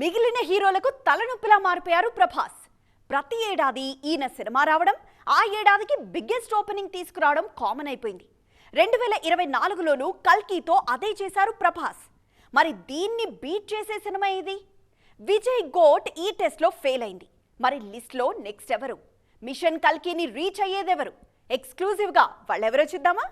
మిగిలిన హీరోలకు తలనొప్పిలా మారిపోయారు ప్రభాస్. ప్రతి ఏడాది ఈయన సినిమా రావడం ఆ ఏడాదికి బిగ్గెస్ట్ ఓపెనింగ్ తీసుకురావడం కామన్ అయిపోయింది. రెండు వేల ఇరవై నాలుగులోనూ కల్కీతో అదే చేశారు ప్రభాస్. మరి దీన్ని బీట్ చేసే సినిమా ఇది విజయ్ గోట్ ఈ టెస్ట్లో ఫెయిల్ అయింది. మరి లిస్ట్లో నెక్స్ట్ ఎవరు? మిషన్ కల్కీని రీచ్ అయ్యేదెవరు? ఎక్స్క్లూజివ్గా వాళ్ళెవరో చూద్దామా?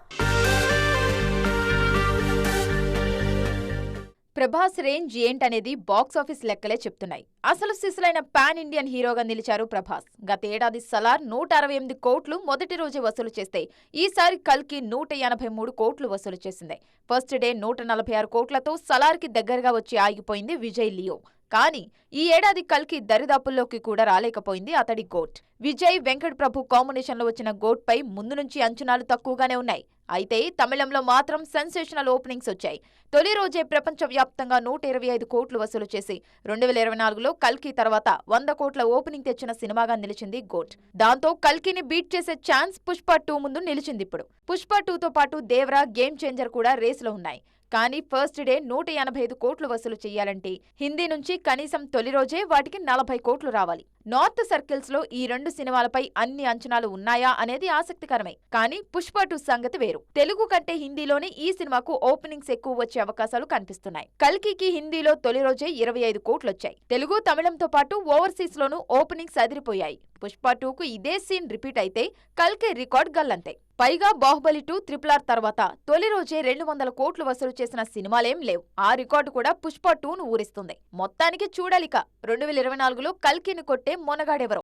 ప్రభాస్ రేంజ్ ఏంటనేది బాక్స్ ఆఫీస్ లెక్కలే చెప్తున్నాయి. అసలు సిసలైన పాన్ ఇండియన్ హీరోగా నిలిచారు ప్రభాస్. గతేడాది సలార్ నూట అరవై ఎనిమిది కోట్లు మొదటి రోజే వసూలు చేస్తే ఈసారి కల్కి నూట ఎనభై మూడు కోట్లు వసూలు చేసింది. ఫస్ట్ డే నూట నలభై ఆరు కోట్లతో సలార్కి దగ్గరగా వచ్చి ఆగిపోయింది విజయ్ లియో. కానీ ఈ ఏడాది కల్కి దరిదాపుల్లోకి కూడా రాలేకపోయింది అతడి గోట్. విజయ్ వెంకట్ ప్రభు కాంబినేషన్లో వచ్చిన గోట్ పై ముందు నుంచి అంచనాలు తక్కువగానే ఉన్నాయి. అయితే తమిళంలో మాత్రం సెన్సేషనల్ ఓపెనింగ్స్ వచ్చాయి. తొలి రోజే ప్రపంచవ్యాప్తంగా నూట ఇరవై ఐదు కోట్లు వసూలు చేసి రెండు వేల ఇరవై నాలుగులో కల్కి తర్వాత వంద కోట్ల ఓపెనింగ్ తెచ్చిన సినిమాగా నిలిచింది గోట్. దాంతో కల్కిని బీట్ చేసే ఛాన్స్ పుష్ప టూ ముందు నిలిచింది ఇప్పుడు. పుష్ప టూతో పాటు దేవరా గేమ్ చేంజర్ కూడా రేసులో ఉన్నాయి. కానీ ఫస్ట్ డే నూట ఎనభై ఐదు కోట్లు వసూలు చేయాలంటే హిందీ నుంచి కనీసం తొలి రోజే వాటికి నలభై కోట్లు రావాలి. నార్త్ సర్కిల్స్లో ఈ రెండు సినిమాలపై అన్ని అంచనాలు ఉన్నాయా అనేది ఆసక్తికరమే. కానీ పుష్ప టూ సంగతి వేరు తెలుగు కంటే హిందీలోనే ఈ సినిమాకు ఓపెనింగ్స్ ఎక్కువ వచ్చే అవకాశాలు కనిపిస్తున్నాయి. కల్కికి హిందీలో తొలి రోజే ఇరవై ఐదు కోట్లొచ్చాయి. తెలుగు తమిళంతో పాటు ఓవర్సీస్ లోనూ ఓపెనింగ్స్ అదిరిపోయాయి. పుష్ప టూకు ఇదే సీన్ రిపీట్ అయితే కల్కి రికార్డ్ గల్లంతే. పైగా బాహుబలి టూ త్రిపుల్ ఆర్ తర్వాత తొలి రోజే రెండు వందల కోట్లు వసూలు చేసిన సినిమాలేం లేవు. ఆ రికార్డు కూడా పుష్ప టూను ఊరిస్తుంది. మొత్తానికి చూడాలిక. రెండు వేల ఇరవై నాలుగులో కల్కిని కొట్టే మొనగాడెవరు.